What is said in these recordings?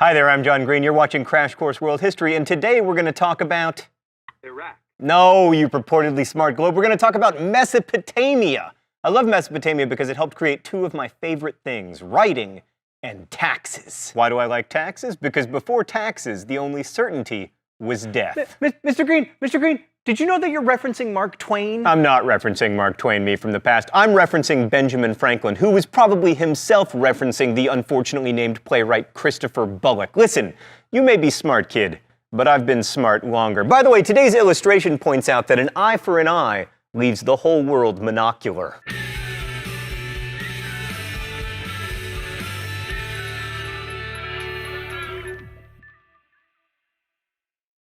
Hi there, I'm John Green. You're watching Crash Course World History, and today we're going to talk about. Iraq. No, you purportedly smart globe. We're going to talk about Mesopotamia. I love Mesopotamia because it helped create two of my favorite things writing and taxes. Why do I like taxes? Because before taxes, the only certainty was death. M- Mr. Green, Mr. Green, did you know that you're referencing Mark Twain? I'm not referencing Mark Twain, me from the past. I'm referencing Benjamin Franklin, who was probably himself referencing the unfortunately named playwright Christopher Bullock. Listen, you may be smart, kid, but I've been smart longer. By the way, today's illustration points out that an eye for an eye leaves the whole world monocular.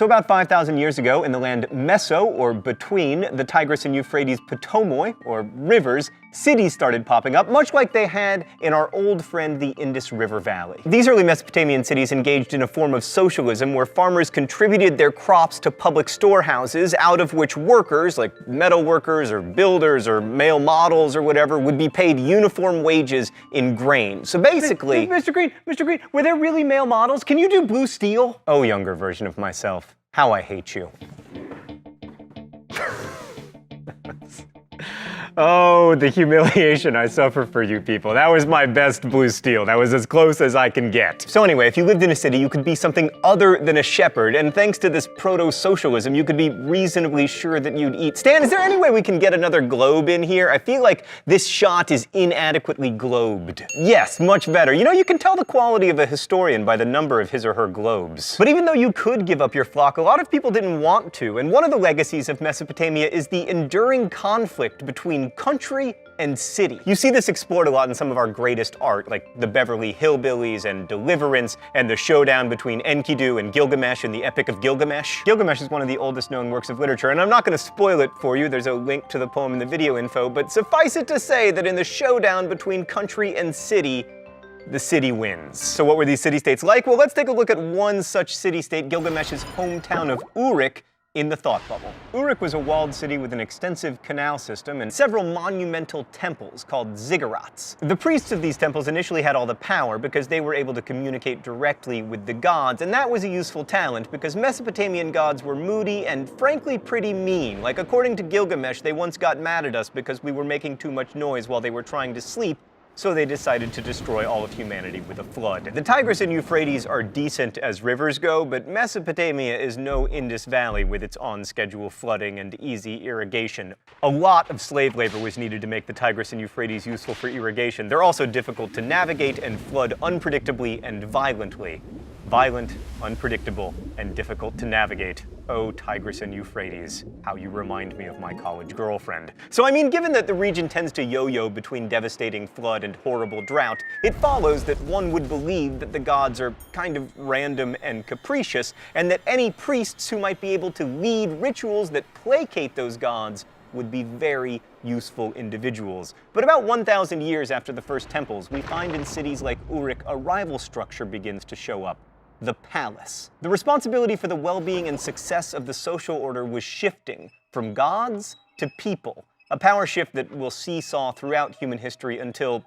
So, about 5,000 years ago, in the land Meso, or between the Tigris and Euphrates Potomoi, or rivers, cities started popping up, much like they had in our old friend the Indus River Valley. These early Mesopotamian cities engaged in a form of socialism where farmers contributed their crops to public storehouses, out of which workers, like metal workers or builders or male models or whatever, would be paid uniform wages in grain. So basically. Mr. Green, Mr. Green, were there really male models? Can you do blue steel? Oh, younger version of myself. How I hate you. Oh, the humiliation I suffer for you people. That was my best blue steel. That was as close as I can get. So, anyway, if you lived in a city, you could be something other than a shepherd, and thanks to this proto socialism, you could be reasonably sure that you'd eat. Stan, is there any way we can get another globe in here? I feel like this shot is inadequately globed. Yes, much better. You know, you can tell the quality of a historian by the number of his or her globes. But even though you could give up your flock, a lot of people didn't want to, and one of the legacies of Mesopotamia is the enduring conflict between country and city. You see this explored a lot in some of our greatest art, like the Beverly Hillbillies and Deliverance, and the showdown between Enkidu and Gilgamesh in the Epic of Gilgamesh. Gilgamesh is one of the oldest known works of literature, and I'm not going to spoil it for you, there's a link to the poem in the video info, but suffice it to say that in the showdown between country and city, the city wins. So what were these city-states like? Well, let's take a look at one such city-state, Gilgamesh's hometown of Uruk, in the thought bubble. Uruk was a walled city with an extensive canal system and several monumental temples called ziggurats. The priests of these temples initially had all the power because they were able to communicate directly with the gods, and that was a useful talent because Mesopotamian gods were moody and frankly pretty mean. Like according to Gilgamesh, they once got mad at us because we were making too much noise while they were trying to sleep, so they decided to destroy all of humanity with a flood. The Tigris and Euphrates are decent as rivers go, but Mesopotamia is no Indus Valley with its on-schedule flooding and easy irrigation. A lot of slave labor was needed to make the Tigris and Euphrates useful for irrigation. They're also difficult to navigate and flood unpredictably and violently. Violent, unpredictable, and difficult to navigate. Oh, Tigris and Euphrates, how you remind me of my college girlfriend. So, I mean, given that the region tends to yo yo between devastating flood and horrible drought, it follows that one would believe that the gods are kind of random and capricious, and that any priests who might be able to lead rituals that placate those gods would be very useful individuals. But about 1,000 years after the first temples, we find in cities like Uruk a rival structure begins to show up the palace. The responsibility for the well being and success of the social order was shifting from gods to people, a power shift that will seesaw throughout human history until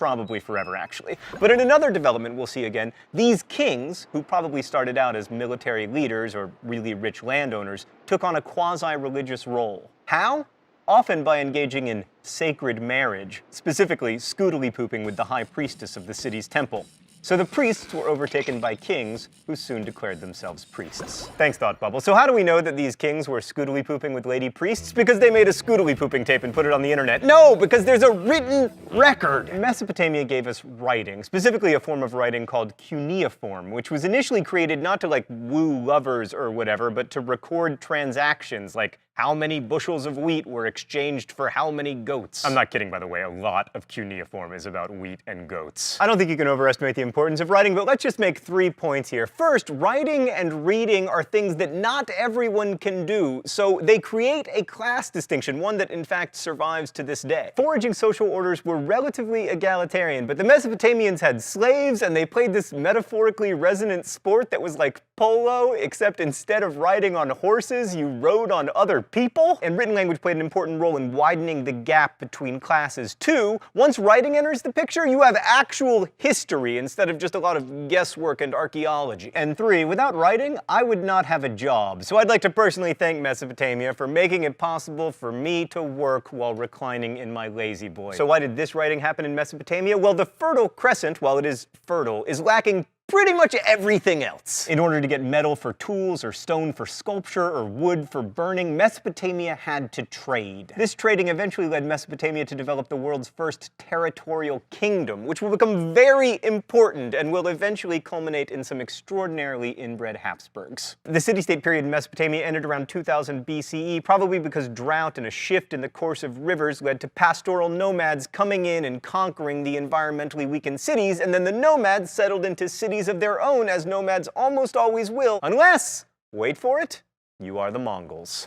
probably forever, actually. But in another development we'll see again, these kings, who probably started out as military leaders or really rich landowners, took on a quasi religious role. How? Often by engaging in sacred marriage, specifically scoodily pooping with the high priestess of the city's temple. So the priests were overtaken by kings who soon declared themselves priests. Thanks, Thought Bubble. So how do we know that these kings were scoodily pooping with lady priests? Because they made a scoodily pooping tape and put it on the internet. No, because there's a written record. Mesopotamia gave us writing, specifically a form of writing called cuneiform, which was initially created not to like woo lovers or whatever, but to record transactions like how many bushels of wheat were exchanged for how many goats. I'm not kidding, by the way. A lot of cuneiform is about wheat and goats. I don't think you can overestimate the importance of writing, but let's just make three points here. First, writing and reading are things that not everyone can do, so they create a class distinction, one that in fact survives to this day. Foraging social orders were relatively egalitarian, but the Mesopotamians had slaves and they played this metaphorically resonant sport that was like polo, except instead of riding on horses, you rode on other people? And written language played an important role in widening the gap between classes. Two, once writing enters the picture, you have actual history instead of just a lot of guesswork and archaeology. And three, without writing, I would not have a job. So I'd like to personally thank Mesopotamia for making it possible for me to work while reclining in my lazy boy. So why did this writing happen in Mesopotamia? Well, the Fertile Crescent, while it is fertile, is lacking pretty much everything else. In order to get metal for tools, or stone for sculpture, or wood for burning, Mesopotamia had to trade. This trading eventually led Mesopotamia to develop the world's first territorial kingdom, which will become very important and will eventually culminate in some extraordinarily inbred Habsburgs. The city-state period in Mesopotamia ended around 2000 BCE, probably because drought and a shift in the course of rivers led to pastoral nomads coming in and conquering the environmentally weakened cities, and then the nomads settled into cities of their own, as nomads almost always will, unless, wait for it, you are the Mongols.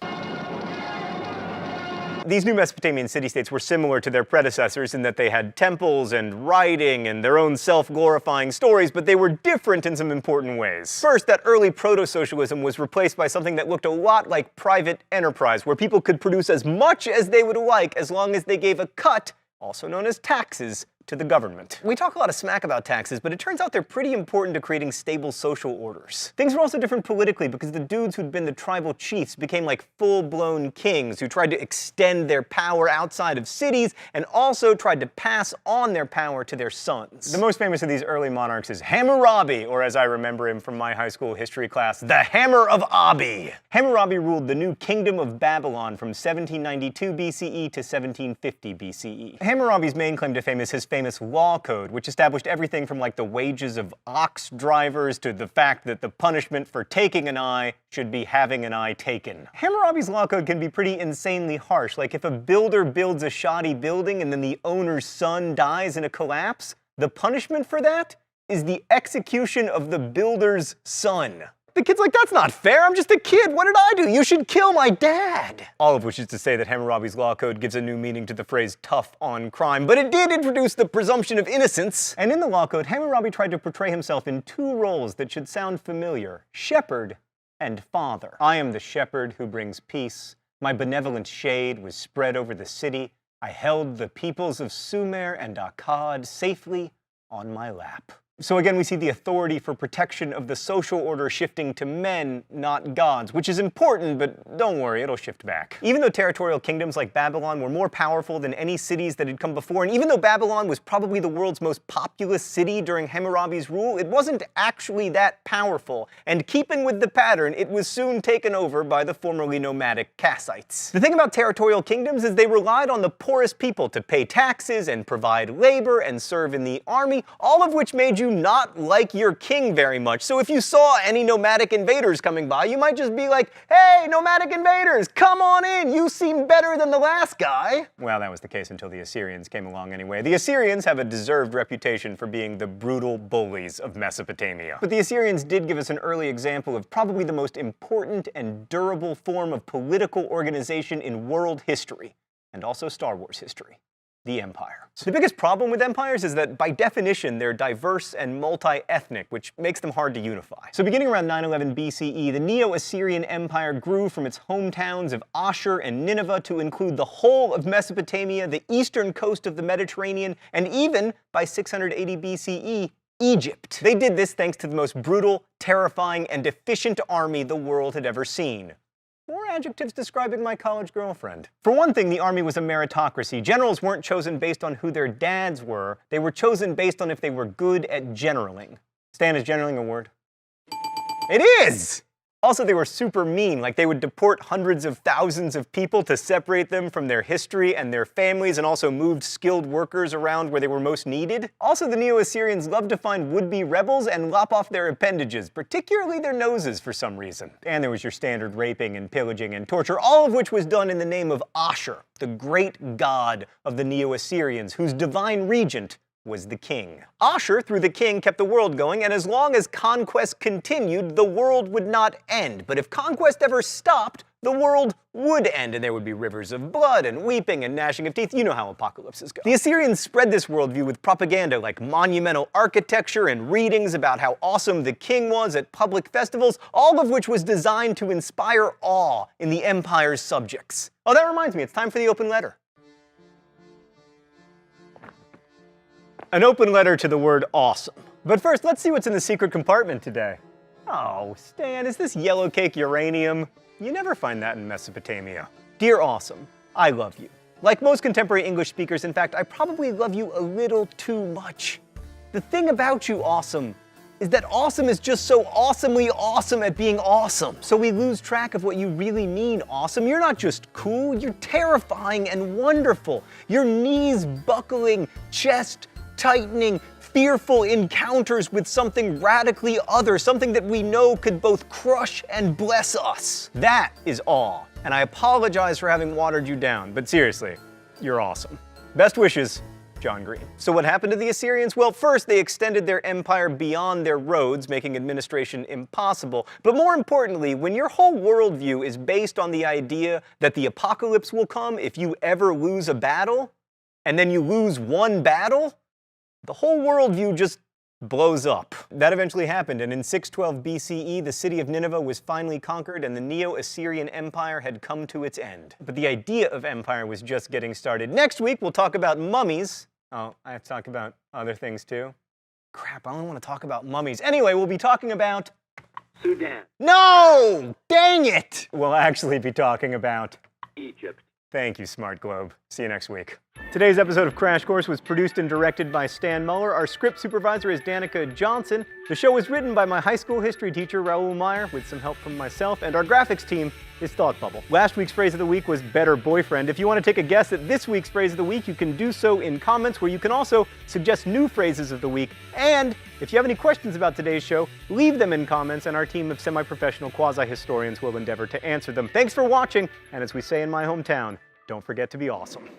These new Mesopotamian city-states were similar to their predecessors in that they had temples and writing and their own self-glorifying stories, but they were different in some important ways. First, that early proto-socialism was replaced by something that looked a lot like private enterprise, where people could produce as much as they would like as long as they gave a cut, also known as taxes, to the government. We talk a lot of smack about taxes, but it turns out they're pretty important to creating stable social orders. Things were also different politically because the dudes who'd been the tribal chiefs became like full-blown kings who tried to extend their power outside of cities and also tried to pass on their power to their sons. The most famous of these early monarchs is Hammurabi, or as I remember him from my high school history class, the Hammer of Abi. Hammurabi ruled the new kingdom of Babylon from 1792 BCE to 1750 BCE. Hammurabi's main claim to fame is his famous law code, which established everything from like the wages of ox drivers to the fact that the punishment for taking an eye should be having an eye taken. Hammurabi's law code can be pretty insanely harsh, like if a builder builds a shoddy building and then the owner's son dies in a collapse, the punishment for that is the execution of the builder's son. The kid's like, that's not fair. I'm just a kid. What did I do? You should kill my dad. All of which is to say that Hammurabi's law code gives a new meaning to the phrase tough on crime, but it did introduce the presumption of innocence. And in the law code, Hammurabi tried to portray himself in two roles that should sound familiar shepherd and father. I am the shepherd who brings peace. My benevolent shade was spread over the city. I held the peoples of Sumer and Akkad safely on my lap. So again, we see the authority for protection of the social order shifting to men, not gods, which is important, but don't worry, it'll shift back. Even though territorial kingdoms like Babylon were more powerful than any cities that had come before, and even though Babylon was probably the world's most populous city during Hammurabi's rule, it wasn't actually that powerful, and keeping with the pattern, it was soon taken over by the formerly nomadic Kassites. The thing about territorial kingdoms is they relied on the poorest people to pay taxes and provide labor and serve in the army, all of which made you not like your king very much. So if you saw any nomadic invaders coming by, you might just be like, hey, nomadic invaders, come on in, you seem better than the last guy. Well, that was the case until the Assyrians came along anyway. The Assyrians have a deserved reputation for being the brutal bullies of Mesopotamia. But the Assyrians did give us an early example of probably the most important and durable form of political organization in world history, and also Star Wars history the empire. So the biggest problem with empires is that by definition they're diverse and multi-ethnic, which makes them hard to unify. So beginning around 911 BCE, the Neo-Assyrian Empire grew from its hometowns of Ashur and Nineveh to include the whole of Mesopotamia, the eastern coast of the Mediterranean, and even by 680 BCE, Egypt. They did this thanks to the most brutal, terrifying, and efficient army the world had ever seen. More adjectives describing my college girlfriend. For one thing, the army was a meritocracy. Generals weren't chosen based on who their dads were, they were chosen based on if they were good at generaling. Stan, is generaling a word? It is! Also, they were super mean, like they would deport hundreds of thousands of people to separate them from their history and their families, and also moved skilled workers around where they were most needed. Also, the Neo-Assyrians loved to find would-be rebels and lop off their appendages, particularly their noses for some reason. And there was your standard raping and pillaging and torture, all of which was done in the name of Ashur, the great god of the Neo-Assyrians, whose divine regent was the king. Ashur, through the king, kept the world going, and as long as conquest continued, the world would not end. But if conquest ever stopped, the world would end and there would be rivers of blood and weeping and gnashing of teeth. You know how apocalypses go. The Assyrians spread this worldview with propaganda like monumental architecture and readings about how awesome the king was at public festivals, all of which was designed to inspire awe in the empire's subjects. Oh, that reminds me, it's time for the open letter. An open letter to the word awesome. But first, let's see what's in the secret compartment today. Oh, Stan, is this yellow cake uranium? You never find that in Mesopotamia. Dear Awesome, I love you. Like most contemporary English speakers, in fact, I probably love you a little too much. The thing about you, Awesome, is that awesome is just so awesomely awesome at being awesome. So we lose track of what you really mean, awesome. You're not just cool, you're terrifying and wonderful. Your knees buckling, chest tightening, fearful encounters with something radically other, something that we know could both crush and bless us. That is awe. And I apologize for having watered you down, but seriously, you're awesome. Best wishes, John Green. So, what happened to the Assyrians? Well, first, they extended their empire beyond their roads, making administration impossible. But more importantly, when your whole worldview is based on the idea that the apocalypse will come if you ever lose a battle, and then you lose one battle, the whole worldview just blows up. That eventually happened, and in 612 BCE, the city of Nineveh was finally conquered and the Neo Assyrian Empire had come to its end. But the idea of empire was just getting started. Next week, we'll talk about mummies. Oh, I have to talk about other things too. Crap, I only want to talk about mummies. Anyway, we'll be talking about. Sudan, No! Dang it! We'll actually be talking about. Egypt. Thank you, Smart Globe. See you next week. Today's episode of Crash Course was produced and directed by Stan Muller. Our script supervisor is Danica Johnson. The show was written by my high school history teacher, Raoul Meyer, with some help from myself, and our graphics team is Thought Bubble. Last week's phrase of the week was better boyfriend. If you want to take a guess at this week's phrase of the week, you can do so in comments, where you can also suggest new phrases of the week. And if you have any questions about today's show, leave them in comments, and our team of semi professional quasi historians will endeavor to answer them. Thanks for watching, and as we say in my hometown, don't forget to be awesome.